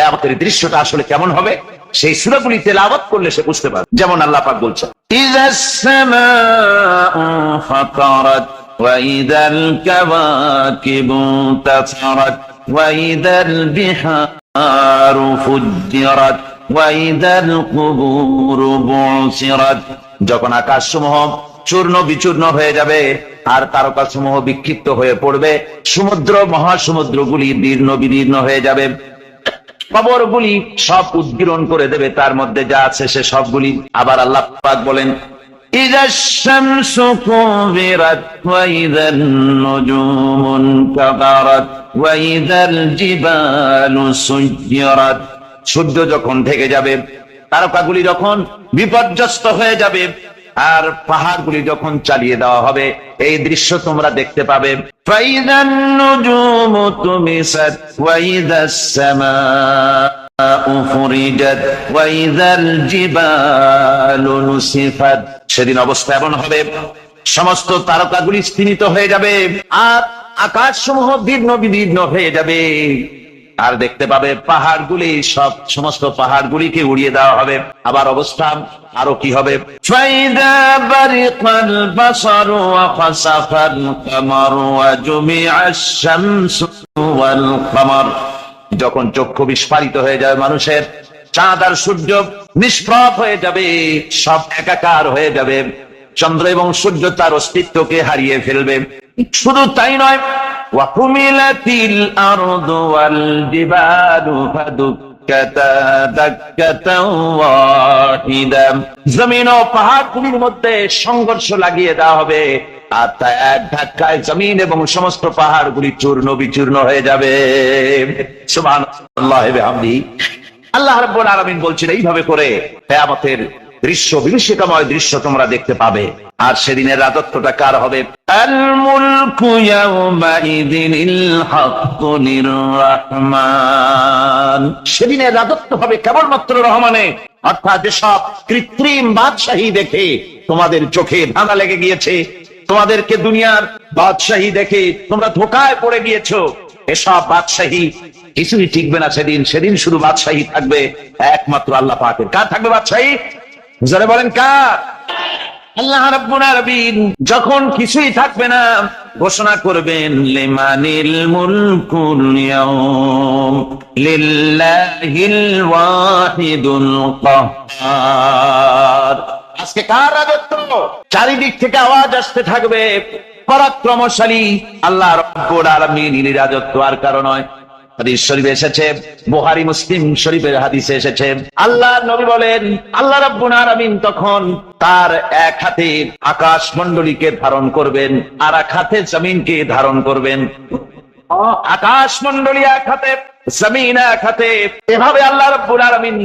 কেয়ামতের দৃশ্যটা আসলে কেমন হবে, সেই সুরাগুলি আবাদ করলে সে বুঝতে পারবে। যেমন আল্লাহ পাক বলছেন যখন আকাশ সমূহ চূর্ণ বিচূর্ণ হয়ে যাবে, আর তারকা সমূহ বিক্ষিপ্ত হয়ে পড়বে, সমুদ্র মহাসমুদ্র গুলি বীর্ণ বিদীর্ণ হয়ে যাবে। কবরগুলি সব উদ্গীরণ করে দেবে তার মধ্যে যা আছে সে সবগুলি আবার আল্লাহ পাক বলেন إذا الشمس كورت وإذا النجوم انكدرت وإذا الجبال سيرت সূর্য যখন ঢেকে যাবে তারকাগুলি যখন বিপর্যস্ত হয়ে যাবে আর পাহাড়গুলি যখন চালিয়ে দেওয়া হবে, এই দৃশ্য তোমরা দেখতে পাবে। সেদিন অবস্থা এমন হবে, সমস্ত তারকাগুলি স্তিমিত হয়ে যাবে, আর আকাশ সমূহ বিঘ্ন বিভিন্ন হয়ে যাবে। আর দেখতে পাবে পাহাড়গুলি সব সমস্ত পাহাড়গুলিকে উড়িয়ে দেওয়া হবে। আবার অবস্থা আরও কি হবে? যখন চক্ষু বিস্ফারিত হয়ে যাবে মানুষের চাঁদ আর সূর্য নিষ্প্রভ হয়ে যাবে সব একাকার হয়ে যাবে। চন্দ্র এবং সূর্য তার অস্তিত্বকে হারিয়ে ফেলবে। শুধু তাই নয় وحملت الأرض والجبال فدكتا دكة واحدة জমিন ও পাহাড়গুলির মধ্যে সংঘর্ষ লাগিয়ে দেওয়া হবে আর তা এক ধাক্কায় জমিন এবং সমস্ত পাহাড়গুলি চূর্ণ বিচূর্ণ হয়ে যাবে সুবহানাল্লাহ বিহামদিহি আল্লাহ রাব্বুল আলামিন বলছেন এইভাবে করে কিয়ামতের দৃশ্য বিভীষিকাময় দৃশ্য তোমরা দেখতে পাবে। আর সেদিনের রাজত্বটা কার হবে? সেদিনের রাজত্ব হবে কেবলমাত্র রহমানে। অর্থাৎ যেসব কৃত্রিম বাদশাহী দেখে তোমাদের চোখে ধাঁধা লেগে গিয়েছে। তোমাদেরকে দুনিয়ার বাদশাহী দেখে তোমরা ধোকায় পড়ে গিয়েছো। এসব বাদশাহী কিছুই টিকবে না সেদিন। সেদিন শুধু বাদশাহী থাকবে। একমাত্র আল্লাহ পাকের। কার থাকবে বাদশাহী? জোরে বলেন কার? আল্লাহ রাব্বুল আলামিন যখন কিছুই থাকবে না, ঘোষণা করবেন, লিমানিল মুলকুল ইয়াউম, লিল্লাহিল ওয়াহিদুল কাহ্হার আজকে কার রাজত্ব? চারিদিক থেকে আওয়াজ আসতে থাকবে, পরাক্রমশালী আল্লাহ রব্বুল আলামিন রাজত্ব আর কারণ নয়। হাদিস শরীফে এসেছে বুহারি মুসলিম শরীফের হাদিসে এসেছে। আল্লাহ নবী বলেন, আল্লাহ রাব্বুল আলামিন তখন তার এক হাতে আকাশ মণ্ডলীকে ধারণ করবেন, আর এক হাতে জমিনকে ধারণ করবেন। আকাশ মণ্ডলী এক হাতে, জমিন এক হাতে। এভাবে আল্লাহ রাব্বুল আলামিন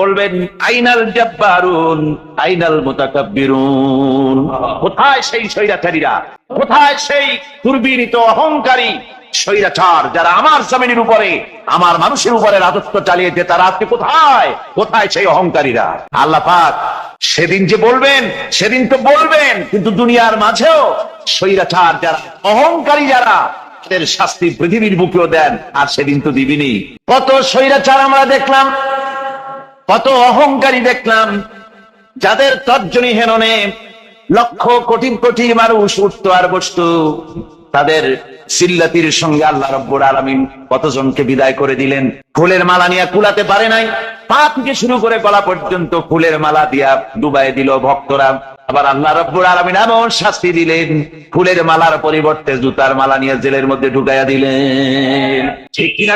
বলবেন, আইনাল জাব্বারুন, আইনাল মুতাকাব্বিরুন। কোথায় সেই স্বৈরাচারীরা? কোথায় সেই দুর্বিনীত অহংকারী? স্বৈরাচার যারা আমার জমিনের উপরে, আমার মানুষের উপরে রাজত্ব চালিয়েছে, তারা আজকে কোথায়? কোথায় সেই অহংকারীরা? আল্লাহ পাক সেদিন যে বলবেন, সেদিন তো বলবেন, কিন্তু দুনিয়ার মাঝেও স্বৈরাচার যারা, অহংকারী যারা, তাদের শাস্তি পৃথিবীর বুকেও দেন, আর সেদিন তো দিবিনি। কত স্বৈরাচার আমরা দেখলাম, কত অহংকারী দেখলাম, যাদের তর্জনী হেননে লক্ষ কোটি কোটি মানুষ উঠত আর বসত। তাদের সিল্লাতির সঙ্গে আল্লাহ রব্বুর আলমিন কতজনকে বিদায় করে দিলেন? ফুলের মালা নিয়ে কুলাতে পারে নাই। পা থেকে শুরু করে গলা পর্যন্ত ফুলের মালা দিয়া ডুবাই দিল ভক্তরা। আবার আল্লাহ রব্বুর আলমিন এমন শাস্তি দিলেন, ফুলের মালার পরিবর্তে জুতার মালা নিয়ে জেলের মধ্যে ঢুকাইয়া দিলেন। ঠিক কিনা?